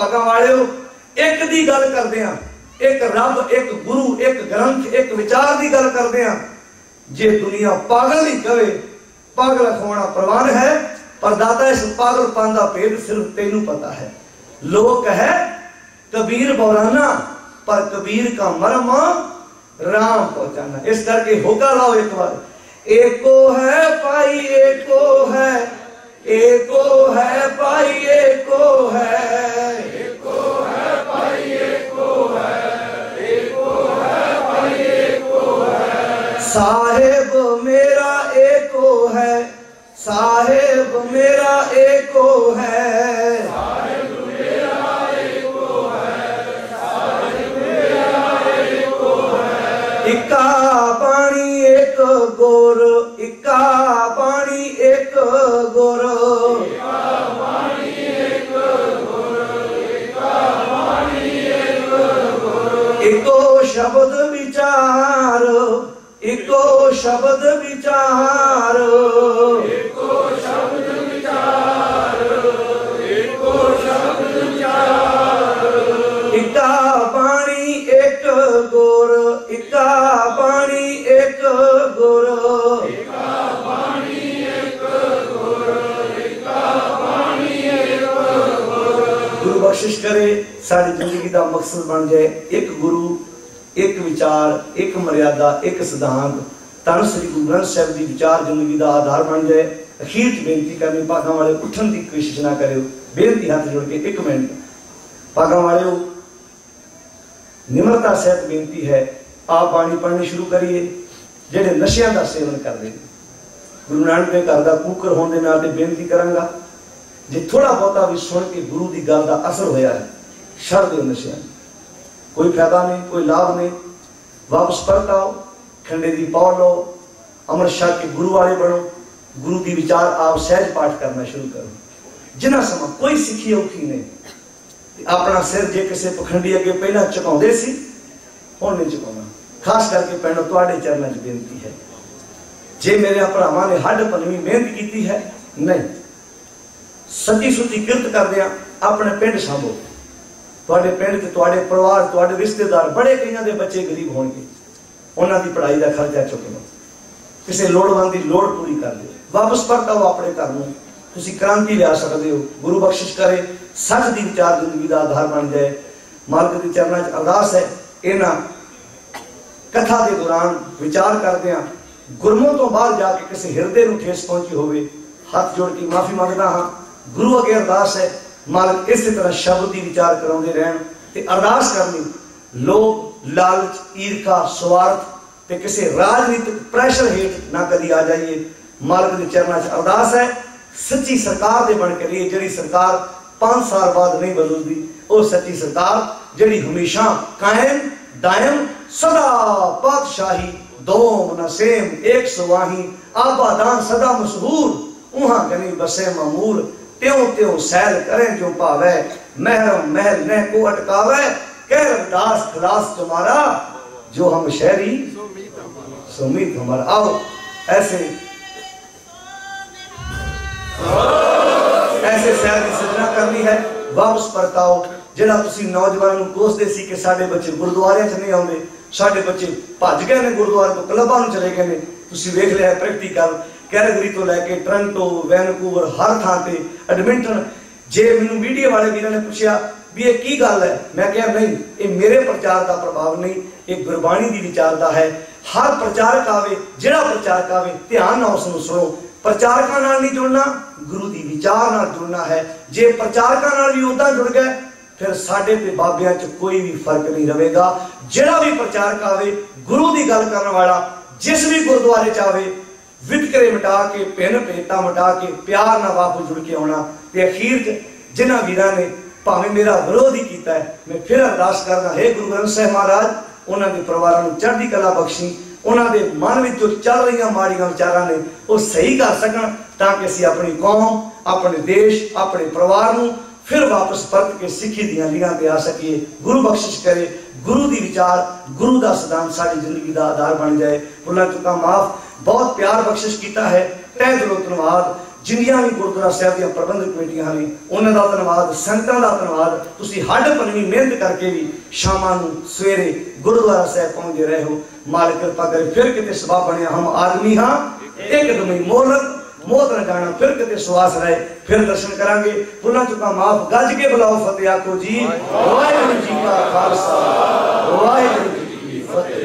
کبھی بولانا پر کبھی کا مرما رام پہ جانا اس کر کے ہوگا لاؤ ایک بار ہے ہے ہے ہے بھائی صاحب صاحب میرا میرا اکا پانی ایک گور اکا پانی ایک শব্দ বিচারো ইকো শব্দ বিচারো ইকো শব্দ বিচারো ইকো শব্দ বিচারো ইকা পানি এক গোর ইকা পানি এক গোর ইকা পানি এক গোর ইকা पानी एक गोर गुरु बख्शिश करे सारी जिंदगी का मकसद बन जाए एक गुरु ایک وچار ایک مریادہ ایک سدھانت تن سری گرو گرن دی وچار زندگی دا آدھار بن جائے اخیر چ بےنتی کرنی پاگوں والے اٹھن دی کوشش نہ کرے بےنتی ہاتھ جوڑ کے ایک منٹ پاگوں والی نمرتا سا بےتی ہے آپ بانی پڑنی شروع کریے جہاں نشیا دا سیون کر دے گرو نانک نے گھر کا کوکر ہونے بےنتی کروں گا جی تھوڑا بہتا بھی سن کے گرو دی گل کا اثر ہویا ہے شر دے نشے کوئی فائدہ نہیں کوئی لاب نہیں واپس پرت آؤ کھنڈے دی پال لو شاہ کے گرو والے بڑھو گرو کی وچار آپ سہج پاٹ کرنا شروع کرو جنہ سما کوئی سیکھی اور نہیں اپنا سر جے کسے پکھنڈی اگے پہلے ہون نہیں چکا خاص کر کے پیڑوں چرنا جو بینتی ہے جے میرے اپنا نے ہڈ پنوی محنت کیتی ہے نہیں ستی ستی کرت دیا اپنے پنڈ سامو توے پنڈے پروار تے رشتے دار بڑے کئی بچے گریب ہونگے انہوں کی پڑھائی کا خرچہ چک لو کسی لوڑو کی لوٹ پوری کر لو واپس پر لو اپنے گھر میں کرانتی لیا سکتے ہو گرو بخش کرے سرچ کی چار زندگی کا آدھار بن جائے مالک کے چرنا چرد ہے یہ نہ کتھا کے دوران وچار کردہ گرموں تو باہر جا کے کسی ہردے کو ٹھیک پہنچی ہوئے ہاتھ جوڑ کے معافی مانگنا ہاں گرو اگے اردس ہے مالک اسی طرح شبدی کدی آ جائیے مالک چرنا ارداس ہے سچی سرکار دے کے لیے جڑی سرکار سرکار پانچ سال بعد نہیں او سچی جڑی ہمیشہ قائم دائم صدا پادشاہی دوم نسیم ایک سواہی آبادان صدا مسہور سدا مشہور بسے ممول تیوں تیوں کریں جو جو پاوے کو اٹکاوے خلاص تمہارا ہم شہری سمیت ہمارا آؤ ایسے ایسے کی سرجنا کرنی ہے واپس پرتاؤ تسی نوجوانوں جا دے سی کہ بچے گردوارے چی آڈے بچے گئے گردوارے کو کلبا چلے گئے تسی ویکھ پریکٹیکل ਕੈਲਗਰੀ ਤੋਂ ਲੈ ਕੇ ਟ੍ਰਾਂਟੋ ਵੈਨਕੂਵਰ ਹਰ ਥਾਂ ਤੇ ਐਡਮਿੰਟਨ ਜੇ ਮੈਨੂੰ ਮੀਡੀਆ ਵਾਲੇ ਵੀਰਾਂ ਨੇ ਪੁੱਛਿਆ ਵੀ ਇਹ ਕੀ ਗੱਲ ਹੈ ਮੈਂ ਕਿਹਾ ਨਹੀਂ ਇਹ ਮੇਰੇ ਪ੍ਰਚਾਰ ਦਾ ਪ੍ਰਭਾਵ ਨਹੀਂ ਇਹ ਗੁਰਬਾਣੀ ਦੀ ਵਿਚਾਰਦਾ ਹੈ ਹਰ ਪ੍ਰਚਾਰਕ ਆਵੇ ਜਿਹੜਾ ਪ੍ਰਚਾਰਕ ਆਵੇ ਧਿਆਨ ਨਾਲ ਉਸ ਨੂੰ ਸੁਣੋ ਪ੍ਰਚਾਰਕਾਂ ਨਾਲ ਨਹੀਂ ਜੁੜਨਾ ਗੁਰੂ ਦੀ ਵਿਚਾਰ ਨਾਲ ਜੁੜਨਾ ਹੈ ਜੇ ਪ੍ਰਚਾਰਕਾਂ ਨਾਲ ਵੀ ਉਦਾਂ ਜੁੜ ਗਏ ਫਿਰ ਸਾਡੇ ਤੇ ਬਾਬਿਆਂ 'ਚ ਕੋਈ ਵੀ ਫਰਕ ਨਹੀਂ ਰਹੇਗਾ ਜਿਹੜਾ ਵੀ ਪ੍ਰਚਾਰਕ ਆਵੇ ਗੁਰੂ ਦੀ ਗੱਲ ਕਰਨ ਵਾਲਾ ਜਿਸ ਵੀ ਗੁਰਦੁਆਰੇ 'ਚ ਆਵੇ ਵਿਤਕਰੇ ਮਟਾ ਕੇ ਪੈਨ ਪੇਤਾ ਮਟਾ ਕੇ ਪਿਆਰ ਨਾਲ ਵਾਪਸ ਜੁੜ ਕੇ ਆਉਣਾ ਤੇ ਅਖੀਰ 'ਚ ਜਿਨ੍ਹਾਂ ਵੀਰਾਂ ਨੇ ਭਾਵੇਂ ਮੇਰਾ ਵਿਰੋਧ ਹੀ ਕੀਤਾ ਮੈਂ ਫਿਰ ਅਰਦਾਸ ਕਰਦਾ ਹੈ ਗੁਰੂ ਗ੍ਰੰਥ ਸਾਹਿਬ ਮਹਾਰਾਜ ਉਹਨਾਂ ਦੇ ਪਰਿਵਾਰਾਂ ਨੂੰ ਚੜ੍ਹਦੀ ਕਲਾ ਬਖਸ਼ੀ ਉਹਨਾਂ ਦੇ ਮਨ ਵਿੱਚ ਜੋ ਚੱਲ ਰਹੀਆਂ ਮਾੜੀਆਂ ਵਿਚਾਰਾਂ ਨੇ ਉਹ ਸਹੀ ਕਰ ਸਕਣ ਤਾਂ ਕਿ ਅਸੀਂ ਆਪਣੀ ਕੌਮ ਆਪਣੇ ਦੇਸ਼ ਆਪਣੇ ਪਰਿਵਾਰ ਨੂੰ ਫਿਰ ਵਾਪਸ ਪਰਤ ਕੇ ਸਿੱਖੀ ਦੀਆਂ ਲੀਹਾਂ ਤੇ ਆ ਸਕੀਏ ਗੁਰੂ ਬਖਸ਼ਿਸ਼ ਕਰੇ ਗੁਰੂ ਦੀ ਵਿਚਾਰ ਗੁਰੂ ਦਾ ਸਦਾਨ ਸਾਡੀ ਜ਼ਿੰਦਗੀ ਦਾ ਆਧਾਰ ਬਣ ਜਾਏ ਪੁੱਲਾ ਚੁੱਕਾ ਮਾਫ ਬਹੁਤ ਪਿਆਰ ਬਖਸ਼ਿਸ਼ ਕੀਤਾ ਹੈ ਤਹਿ ਦਿਲੋਂ ਧੰਨਵਾਦ ਜਿੰਨੀਆਂ ਵੀ ਗੁਰਦੁਆਰਾ ਸਾਹਿਬ ਦੀਆਂ ਪ੍ਰਬੰਧਕ ਕਮੇਟੀਆਂ ਨੇ ਉਹਨਾਂ ਦਾ ਧੰਨਵਾਦ ਸੰਤਾਂ ਦਾ ਧੰਨਵਾਦ ਤੁਸੀਂ ਹੱਡ ਪੰਨਵੀਂ ਮਿਹਨਤ ਕਰਕੇ ਵੀ ਸ਼ਾਮਾਂ ਨੂੰ ਸਵੇਰੇ ਗੁਰਦੁਆਰਾ ਸਾਹਿਬ ਪਹੁੰਚਦੇ ਰਹੇ ਹੋ ਮਾਲਕ ਕਿਰਪਾ ਕਰੇ ਫਿਰ ਕਿਤੇ ਸਵਾ ਬਣਿਆ ਹਮ ਆਦਮੀ ਹਾਂ ਇੱਕ ਦਮਈ ਮੋਹਲਤ بہت جانا پھر کتے سواس رہے پھر درشن کر گے بولنا چکا معاف گج کے بلاؤ فتح آو جی واحر جی کا خالص واحد